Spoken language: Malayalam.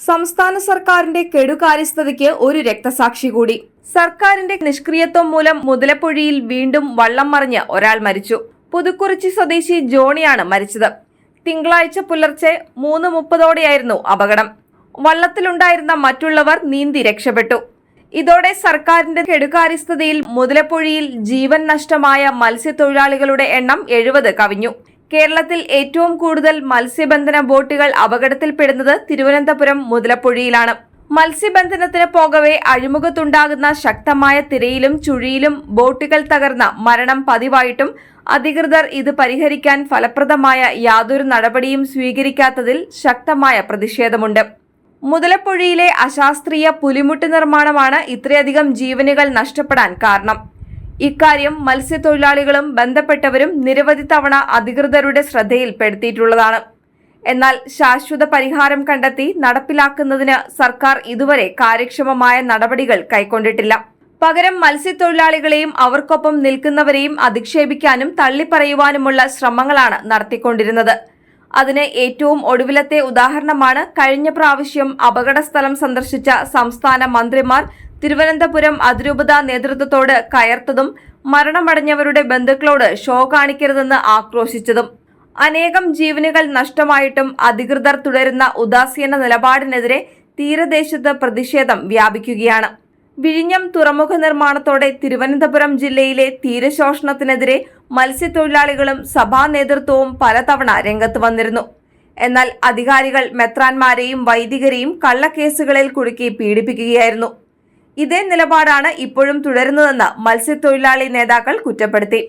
സംസ്ഥാന സർക്കാരിന്റെ കെടുകാര്യസ്ഥതയ്ക്ക് ഒരു രക്തസാക്ഷി കൂടി. സർക്കാരിന്റെ നിഷ്ക്രിയത്വം മൂലം മുതലപ്പൊഴിയിൽ വീണ്ടും വള്ളം മറിഞ്ഞ് ഒരാൾ മരിച്ചു. പുതുക്കുറിച്ചി സ്വദേശി ജോണിയാണ് മരിച്ചത്. തിങ്കളാഴ്ച പുലർച്ചെ മൂന്ന് മുപ്പതോടെയായിരുന്നു അപകടം. വള്ളത്തിലുണ്ടായിരുന്ന മറ്റുള്ളവർ നീന്തി രക്ഷപ്പെട്ടു. ഇതോടെ സർക്കാരിന്റെ കെടുകാര്യസ്ഥതയിൽ മുതലപ്പൊഴിയിൽ ജീവൻ നഷ്ടമായ മത്സ്യത്തൊഴിലാളികളുടെ എണ്ണം എഴുപത് കവിഞ്ഞു. കേരളത്തിൽ ഏറ്റവും കൂടുതൽ മത്സ്യബന്ധന ബോട്ടുകൾ അപകടത്തിൽപ്പെടുന്നത് തിരുവനന്തപുരം മുതലപ്പുഴയിലാണ്. മത്സ്യബന്ധനത്തിന് പോകവെ അഴിമുഖത്തുണ്ടാകുന്ന ശക്തമായ തിരയിലും ചുഴിയിലും ബോട്ടുകൾ തകർന്ന മരണം പതിവായിട്ടും അധികൃതർ ഇത് പരിഹരിക്കാൻ ഫലപ്രദമായ യാതൊരു നടപടിയും സ്വീകരിക്കാത്തതിൽ ശക്തമായ പ്രതിഷേധമുണ്ട്. മുതലപ്പുഴയിലെ അശാസ്ത്രീയ പുലിമുട്ട് നിർമ്മാണമാണ് ഇത്രയധികം ജീവനുകൾ നഷ്ടപ്പെടാൻ കാരണം. ഇക്കാര്യം മത്സ്യത്തൊഴിലാളികളും ബന്ധപ്പെട്ടവരും നിരവധി തവണ അധികൃതരുടെ ശ്രദ്ധയിൽപ്പെടുത്തിയിട്ടുള്ളതാണ്. എന്നാൽ ശാശ്വത പരിഹാരം കണ്ടെത്തി നടപ്പിലാക്കുന്നതിന് സർക്കാർ ഇതുവരെ കാര്യക്ഷമമായ നടപടികൾ കൈക്കൊണ്ടിട്ടില്ല. പകരം മത്സ്യത്തൊഴിലാളികളെയും അവർക്കൊപ്പം നിൽക്കുന്നവരെയും അധിക്ഷേപിക്കാനും തള്ളിപ്പറയുവാനുമുള്ള ശ്രമങ്ങളാണ് നടത്തിക്കൊണ്ടിരുന്നത്. അതിന് ഏറ്റവും ഒടുവിലത്തെ ഉദാഹരണമാണ് കഴിഞ്ഞ പ്രാവശ്യം അപകടസ്ഥലം സന്ദർശിച്ച സംസ്ഥാന മന്ത്രിമാർ തിരുവനന്തപുരം അതിരൂപത നേതൃത്വത്തോട് കയർത്തതും മരണമടഞ്ഞവരുടെ ബന്ധുക്കളോട് ഷോ കാണിക്കരുതെന്ന് ആക്രോശിച്ചതും. അനേകം ജീവനുകൾ നഷ്ടമായിട്ടും അധികൃതർ തുടരുന്ന ഉദാസീന നിലപാടിനെതിരെ തീരദേശത്ത് പ്രതിഷേധം വ്യാപിക്കുകയാണ്. വിഴിഞ്ഞം തുറമുഖ നിർമ്മാണത്തോടെ തിരുവനന്തപുരം ജില്ലയിലെ തീരശോഷണത്തിനെതിരെ മത്സ്യത്തൊഴിലാളികളും സഭാ നേതൃത്വവും പലതവണ രംഗത്ത് വന്നിരുന്നു. എന്നാൽ അധികാരികൾ മെത്രാന്മാരെയും വൈദികരെയും കള്ളക്കേസുകളിൽ കുടുക്കി പീഡിപ്പിക്കുകയായിരുന്നു. ഇതേ നിലപാടാണ് ഇപ്പോഴും തുടരുന്നതെന്ന് മത്സ്യത്തൊഴിലാളി നേതാക്കൾ കുറ്റപ്പെടുത്തി.